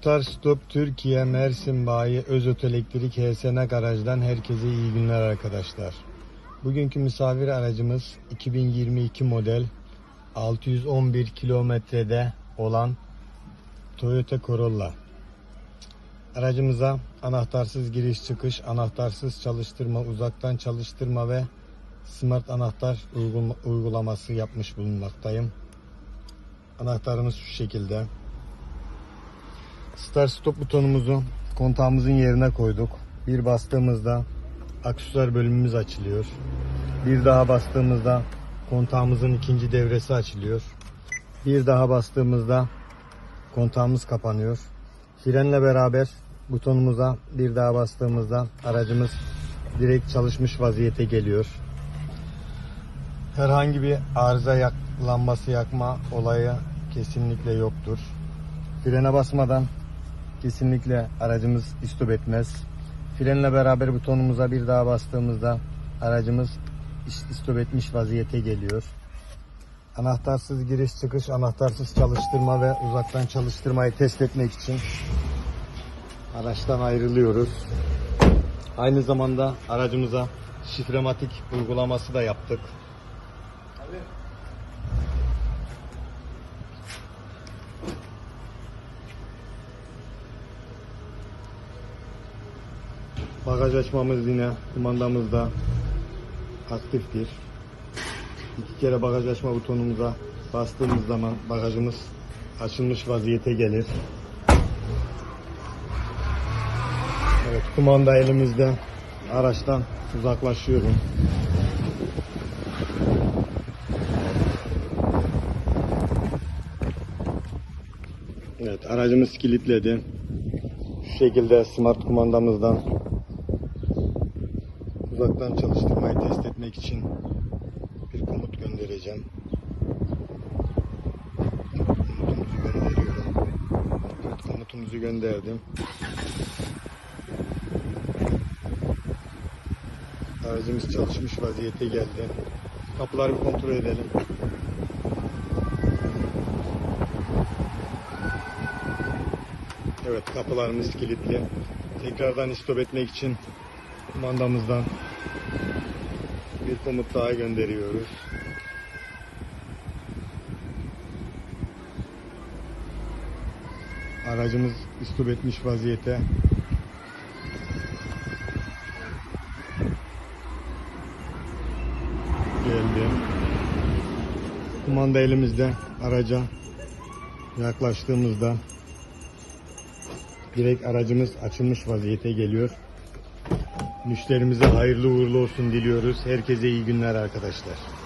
Star Stop Türkiye Mersin Bayi Özot Elektrik HSN Garaj'dan herkese iyi günler arkadaşlar. Bugünkü misafir aracımız 2022 model 611 kilometrede olan Toyota Corolla. Aracımıza anahtarsız giriş çıkış, anahtarsız çalıştırma, uzaktan çalıştırma ve smart anahtar uygula- uygulaması yapmış bulunmaktayım. Anahtarımız şu şekilde. Start stop butonumuzu kontağımızın yerine koyduk. Bir bastığımızda aksesuar bölümümüz açılıyor. Bir daha bastığımızda kontağımızın ikinci devresi açılıyor. Bir daha bastığımızda kontağımız kapanıyor. Frenle beraber butonumuza bir daha bastığımızda aracımız direkt çalışmış vaziyete geliyor. Herhangi bir arıza yak, lambası yakma olayı kesinlikle yoktur. Frene basmadan kesinlikle aracımız istop etmez. Frenle beraber butonumuza bir daha bastığımızda aracımız is- istop etmiş vaziyete geliyor. Anahtarsız giriş çıkış, anahtarsız çalıştırma ve uzaktan çalıştırmayı test etmek için araçtan ayrılıyoruz. Aynı zamanda aracımıza şifrematik uygulaması da yaptık. Bagaj açmamız yine kumandamızda aktiftir. İki kere bagaj açma butonumuza bastığımız zaman bagajımız açılmış vaziyete gelir. Evet kumanda elimizde araçtan uzaklaşıyorum. Evet aracımız kilitledi. Şu şekilde smart kumandamızdan uzaktan çalıştırmayı test etmek için bir komut göndereceğim. Komutumuzu gönderiyorum. Evet komutumuzu gönderdim. Aracımız çalışmış vaziyete geldi. Kapıları bir kontrol edelim. Evet kapılarımız kilitli. Tekrardan istop etmek için kumandamızdan bir komut daha gönderiyoruz. Aracımız istop etmiş vaziyete. Geldi. Kumanda elimizde araca yaklaştığımızda direkt aracımız açılmış vaziyete geliyor. Müşterimize hayırlı uğurlu olsun diliyoruz. Herkese iyi günler arkadaşlar.